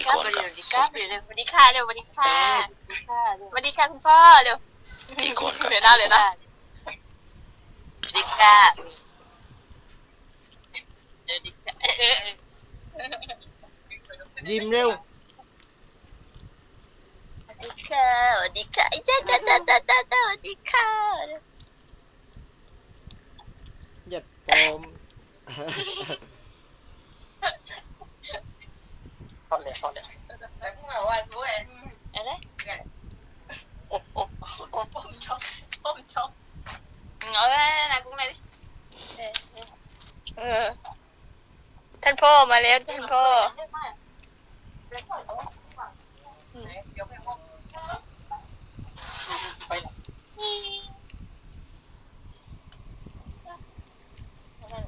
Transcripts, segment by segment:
กี่ครัคบนสครับวัสดีครับเดี๋ยวเดี๋ยวสวัสดีค่ะเร็วสวัสดีค่ะสวัสดีค่ะสวัสดีค่ะคุณพ่อเร็วกี่คนครับเดี๋ยวนะเดี๋ยวนะสวัสดีค่ะเดี๋ยวดิเออเออเออยิ้มเร็วสวัสดีค่ะสวัสดีค่ะไอ้จ้าจ้าจ้าจ้าจ้าสวัสดีค่ะหยัดโปมพอเลยพอเลยแล้วก็บอกว่าด้วยอะไรโอ้โอ้โอ้ผม ชอบผมชอบเอาไว้นะกุ้งเลยดิเออเออท่านพ่อมาแล้วท่านพ่อ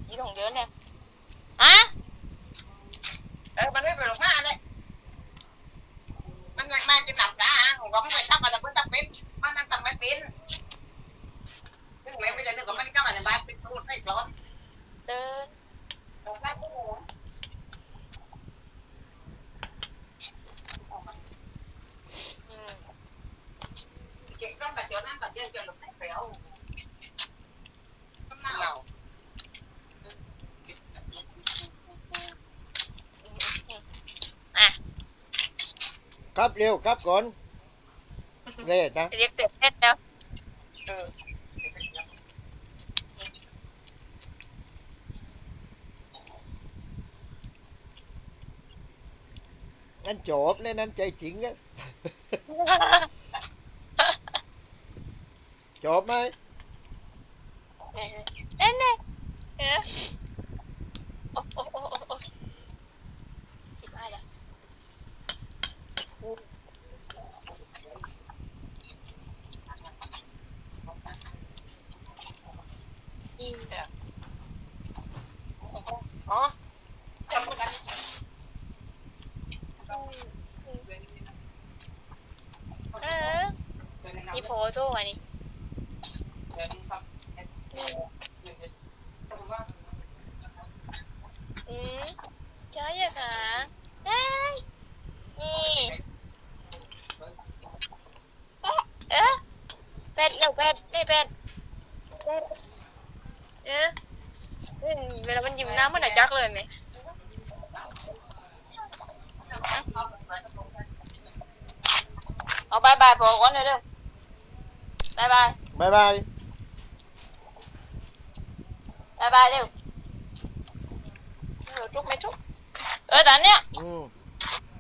สีของเยอะเนี่ยฮะ เออมันไม่เป็นหรอกมาเลยมันมาจะตับตาผมก็ ไม่ไปทำอะไรเพื่อตับเป็นมันนั่งตับไม่เป็นนึกไม่จะนึกว่ามันก็มาในบ้านเป็นตูดไม่ร้อนเดินอืมเก่งต้องแบบเดี๋ยวนั่งก่อนเยวเดี๋ยวหลบไม่เปรี้ยวน้ำเราอะครับเร็วครับก่อน เร็วนะเรียกเต็มเม็ดแล้วนั่นจบเลยนั่นใจจริงอะจบไหม เน่เน่เน่เออโอ้โอ้โอ้โอ้โอ้ชิบหายแล้วอีเด้ออ๋อ เออนี่ โพโซ่อันนี้อืมใช่อะค่ะได้นี่เออเป็ดเร็วเป็ดนี่เป็ดเออเฮ้ยเวลามันยิ้มน้ำมันหนาจักเลยไหมเอาบายบายพอก่อนเร็วๆบายเร็วเอ อทุกไม่ทุกเออแต่อันเนี้ยอืม